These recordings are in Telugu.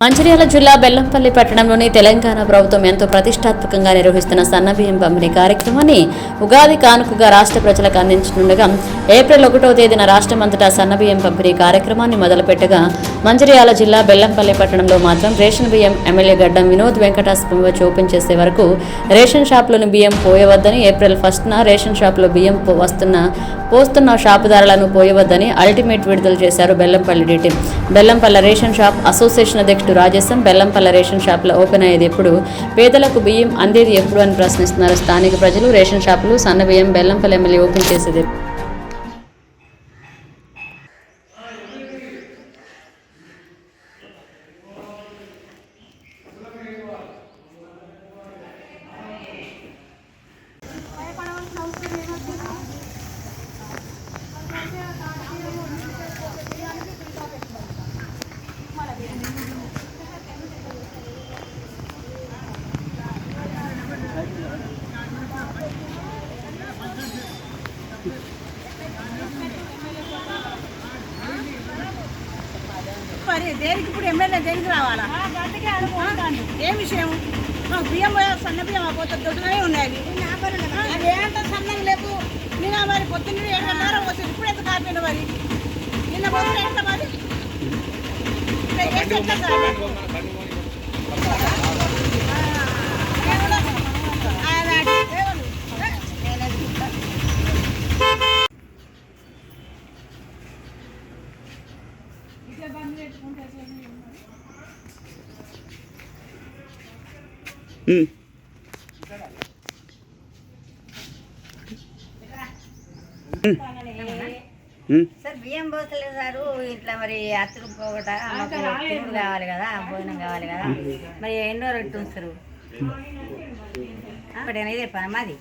మంచిర్యాల జిల్లా బెల్లంపల్లి పట్టణంలోని తెలంగాణ ప్రభుత్వం ఎంతో ప్రతిష్టాత్మకంగా నిర్వహిస్తున్న సన్నబియ్యం పంపిణీ కార్యక్రమాన్ని ఉగాది కానుకగా రాష్ట్ర ప్రజలకు అందించనుండగా ఏప్రిల్ ఒకటో తేదీన రాష్ట్రమంతటా సన్నబియ్యం పంపిణీ కార్యక్రమాన్ని మొదలుపెట్టగా మంచిర్యాల జిల్లా బెల్లంపల్లి పట్టణంలో మాత్రం రేషన్ బియ్యం ఎమ్మెల్యే గడ్డం వినోద్ వెంకటాస్వామి చూపించేసే ఓపెన్ చేసే వరకు రేషన్ షాపులను బియ్యం పోయవద్దని ఏప్రిల్ ఫస్ట్న రేషన్ షాపులో బియ్యం వస్తున్న పోస్తున్న షాపుదారులను పోయవద్దని అల్టిమేట్ విడుదల చేశారు Bellampalli DT. Bellampalli ration shop association అధ్యక్షుడు రాజేశం బెల్లంపల్ల రేషన్ షాపులో ఓపెన్ అయ్యేది ఎప్పుడు? పేదలకు బియ్యం అందేది ఎప్పుడు అని ప్రశ్నిస్తున్నారు స్థానిక ప్రజలు. రేషన్ షాపులు సన్న బియ్యం బెల్లంపల్లి ఎమ్మెల్యే ఓపెన్ చేసేది మరి దేనికి ఇప్పుడు ఎమ్మెల్యే దేనికి రావాలా? ఏ విషయం? మాకు బియ్యం పోయా- సన్న బియ్యం ఆ పోతే దొడ్డుగానే ఉన్నాయి అవి. ఏంటో సన్నం లేవు నిన్న మరి పొద్దున్న ఏడు గంటల వచ్చింది ఇప్పుడు ఎంత కాపిండు మరి? నిన్న పోతే ఎంత మరి ఇంకా ఏ చెట్టు కాదు? ఆ, ఆయన దేవుడు. సార్ బియ్యం పోస్తలేదు సారు. ఇట్లా మరి అత్తులు పోగట తినుడు కావాలి కదా భోజనం కావాలి కదా. మరి ఎన్నో రొట్టె ఉంచుతారు. ఒకటి అనేది చెప్పాను మాది?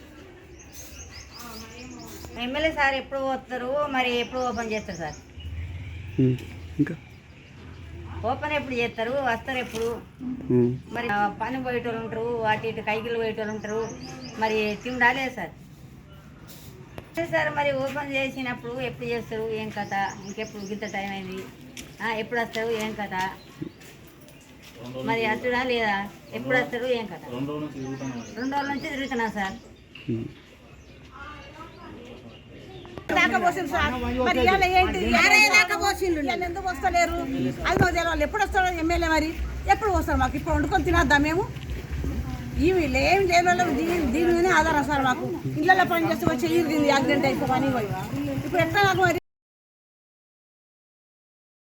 ఎమ్మెల్యే సార్ ఎప్పుడు పోస్తారు మరి ఎప్పుడు ఓపెన్ చేస్తారు సార్? ఇంకా? ఓపెన్ ఎప్పుడు చేస్తారు వస్తారు ఎప్పుడు? మరి పని పోయేటోళ్ళు ఉంటారు అటు ఇటు కైకిలు పోయేటోళ్ళు ఉంటారు మరి తిండాలే సార్? సార్ మరి ఓపెన్ చేసినప్పుడు ఎప్పుడు చేస్తారు ఏం కథ? ఇంకెప్పుడు గింత టైం అయింది? ఆ, ఎప్పుడు వస్తారు ఏం కథ? మరి అచ్చుడా లేదా? ఎప్పుడు వస్తారు ఏం కథ? రెండు రోజుల నుంచి తిరుగుతున్నా సార్. దాకా సార్. మరి ఏంటి? దాకా ఎందుకు వస్తలేరు? అది మాకు తెలియాలి ఎప్పుడు వస్తాడో ఎమ్మెల్యే మరి. ఎప్పుడు వస్తారు? మాకు ఇప్పుడు వండుకొని తినద్దా మేము? ఇవి ఏం చేయలేదు దీని దీని మీదనే ఆధారం సార్ మాకు. ఇళ్ళల్లో పని చేస్తే వచ్చి చెయ్యి దీన్ని యాక్సిడెంట్ అయితే పని పోయి ఇప్పుడు ఎట్లా నాకు మరి?